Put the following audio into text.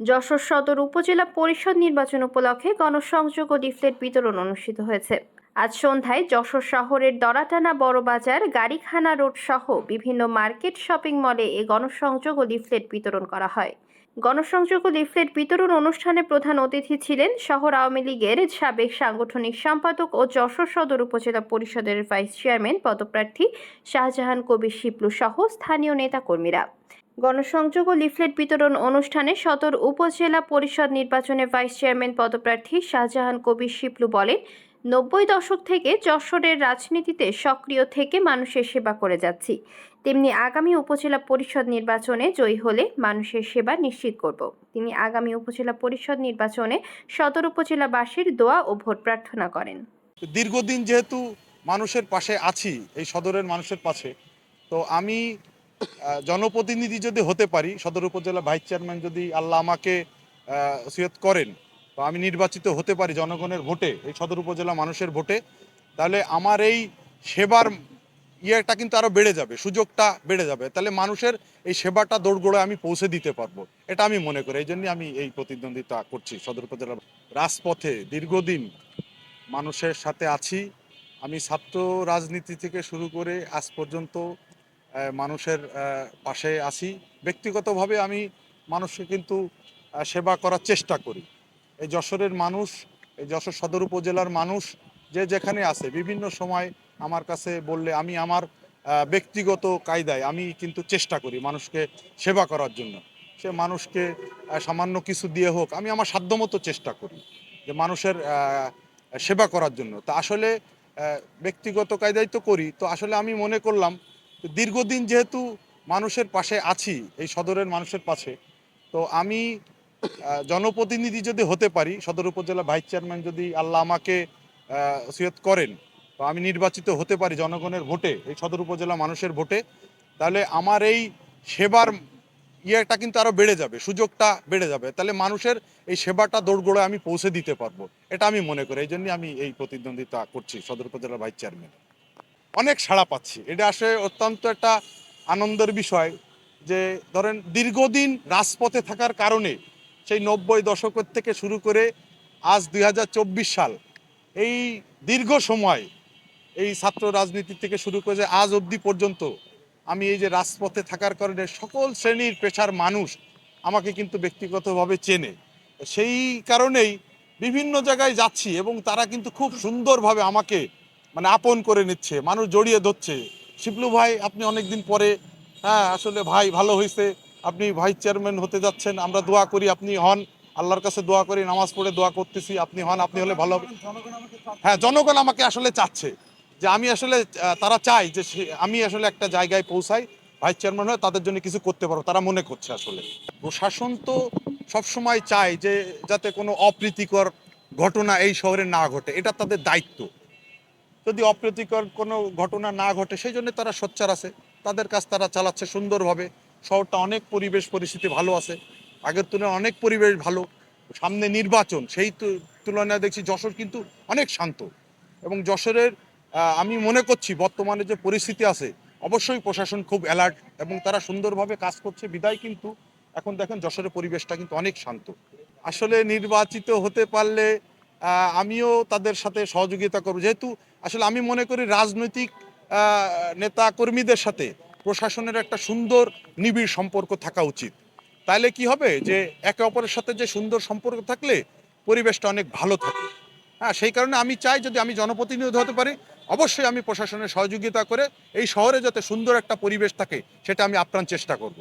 যশোর সদর উপজেলা পরিষদ নির্বাচন উপলক্ষে গণসংযোগ ও লিফলেট বিতরণ অনুষ্ঠিত হয়েছে। আজ সন্ধ্যায় যশোর শহরের দরাটানা বড়বাজার গাড়িখানা রোড সহ বিভিন্ন মার্কেট শপিং মলে এ গণসংযোগ ও লিফলেট বিতরণ করা হয়। গণসংযোগ ও লিফলেট বিতরণ অনুষ্ঠানে প্রধান অতিথি ছিলেন শহর আওয়ামী লীগের সাবেক সাংগঠনিক সম্পাদক ও যশোর সদর উপজেলা পরিষদের ভাইস চেয়ারম্যান পদপ্রার্থী শাহজাহান কবির শিপলু সহ স্থানীয় নেতাকর্মীরা। গণসংযোগ ও লিফলেট বিতরণ অনুষ্ঠানে সদর উপজেলা পরিষদ নির্বাচনে ভাইস চেয়ারম্যান পদপ্রার্থী শাহজাহান কবির শিপলু বলেন, নব্বই দশক থেকে যশোরের রাজনীতিতে সক্রিয় থেকে মানুষের সেবা করে যাচ্ছি। তেমনি আগামী উপজেলা পরিষদ নির্বাচনে জয়ী হলে মানুষের সেবা নিশ্চিত করব। তিনি আগামী উপজেলা পরিষদ নির্বাচনে সদর উপজেলাবাসীর দোয়া ও ভোট প্রার্থনা করেন। দীর্ঘদিন যেহেতু মানুষের পাশে আছি, এই সদরের মানুষের পাশে, তো আমি জনপ্রতিনিধি যদি হতে পারি, সদর উপজেলা ভাইস চেয়ারম্যান যদি আল্লাহ আমাকে সিয়ত করেন, বা আমি নির্বাচিত হতে পারি জনগণের ভোটে, এই সদর উপজেলা মানুষের ভোটে, তাহলে আমার এই সেবার ইয়েটা কিন্তু আরও বেড়ে যাবে, সুযোগটা বেড়ে যাবে। তাহলে মানুষের এই সেবাটা দৌড়গোড়ে আমি পৌঁছে দিতে পারব, এটা আমি মনে করি। এই জন্য আমি এই প্রতিদ্বন্দ্বিতা করছি সদর উপজেলার রাজপথে। দীর্ঘদিন মানুষের সাথে আছি। আমি ছাত্র রাজনীতি থেকে শুরু করে আজ পর্যন্ত মানুষের পাশে আছি। ব্যক্তিগতভাবে আমি মানুষকে কিন্তু সেবা করার চেষ্টা করি। এই যশোরের মানুষ, এই যশোর সদর উপজেলার মানুষ যে যেখানে আছে, বিভিন্ন সময় আমার কাছে বললে আমি আমার ব্যক্তিগত কায়দায় আমি কিন্তু চেষ্টা করি মানুষকে সেবা করার জন্য। সে মানুষকে সামান্য কিছু দিয়ে হোক, আমি আমার সাধ্যমতো চেষ্টা করি যে মানুষের সেবা করার জন্য। তা আসলে ব্যক্তিগত কায়দায় তো করি। তো আসলে আমি মনে করলাম দীর্ঘদিন যেহেতু মানুষের পাশে আছি, এই সদরের মানুষের পাশে, তো আমি জনপ্রতিনিধি যদি হতে পারি, সদর উপজেলা ভাইস চেয়ারম্যান যদি আল্লাহ আমাকে সিয়ত করেন বা আমি নির্বাচিত হতে পারি জনগণের ভোটে, এই সদর উপজেলা মানুষের ভোটে, তাহলে আমার এই সেবার ইয়েটা কিন্তু আরও বেড়ে যাবে, সুযোগটা বেড়ে যাবে, তাহলে মানুষের এই সেবাটা দৌড়গোড়ে আমি পৌঁছে দিতে পারব, এটা আমি মনে করি, এই জন্য আমি এই প্রতিদ্বন্দ্বিতা করছি সদর উপজেলা ভাইস চেয়ারম্যান অনেক সাড়া পাচ্ছি। এটা আসলে অত্যন্ত একটা আনন্দের বিষয় যে, ধরেন দীর্ঘদিন রাজপথে থাকার কারণে সেই নব্বই দশকের থেকে শুরু করে আজ দু হাজার চব্বিশ সাল এই দীর্ঘ সময় এই ছাত্র রাজনীতি থেকে শুরু করে যে আজ অবধি পর্যন্ত আমি এই যে রাজপথে থাকার কারণে সকল শ্রেণির পেশার মানুষ আমাকে কিন্তু ব্যক্তিগতভাবে চেনে। সেই কারণেই বিভিন্ন জায়গায় যাচ্ছি এবং তারা কিন্তু খুব সুন্দরভাবে আমাকে মানে আপন করে নিচ্ছে, মানুষ জড়িয়ে ধরছে। শিবলু ভাই, আপনি অনেকদিন পরে হ্যাঁ আসলে ভাই ভালো হয়েছে আপনি ভাইস চেয়ারম্যান হতে যাচ্ছেন, আমরা দোয়া করি আপনি হন। আল্লাহর কাছে দোয়া করি, নামাজ পড়ে দোয়া করতেছি, আপনি হন, আপনি হলে ভালো হ্যাঁ জনগণ আমাকে আসলে চাচ্ছে যে আমি আসলে তারা চায় যে আমি আসলে একটা জায়গায় পৌঁছাই ভাইস চেয়ারম্যান হয়ে তাদের জন্য কিছু করতে পারব তারা মনে করছে আসলে। প্রশাসন তো সবসময় চায় যে যাতে কোনো অপ্রীতিকর ঘটনা এই শহরে না ঘটে, এটা তাদের দায়িত্ব। যদি অপ্রীতিকর কোনো ঘটনা না ঘটে, সেই জন্য তারা সোচ্চার আছে। তাদের কাজ তারা চালাচ্ছে সুন্দরভাবে। শহরটা অনেক পরিবেশ পরিস্থিতি ভালো আছে। আগের তুলনায় অনেক পরিবেশ ভালো। সামনে নির্বাচন, সেই তুলনায় দেখছি যশোর কিন্তু অনেক শান্ত। এবং যশোরের আমি মনে করছি বর্তমানে যে পরিস্থিতি আছে, অবশ্যই প্রশাসন খুব অ্যালার্ট এবং তারা সুন্দরভাবে কাজ করছে। বিদায় কিন্তু এখন দেখেন যশোরের পরিবেশটা কিন্তু অনেক শান্ত। আসলে নির্বাচিত হতে পারলে আমিও তাদের সাথে সহযোগিতা করব। যেহেতু আসলে আমি মনে করি রাজনৈতিক নেতা কর্মীদের সাথে প্রশাসনের একটা সুন্দর নিবিড় সম্পর্ক থাকা উচিত। তাইলে কি হবে যে একে অপরের সাথে যে সুন্দর সম্পর্ক থাকলে পরিবেশটা অনেক ভালো থাকে। হ্যাঁ সেই কারণে আমি চাই যদি আমি জনপ্রতিনিধি হতে পারি, অবশ্যই আমি প্রশাসনের সহযোগিতা করে এই শহরে যাতে সুন্দর একটা পরিবেশ থাকে, সেটা আমি আপ্রাণ চেষ্টা করব।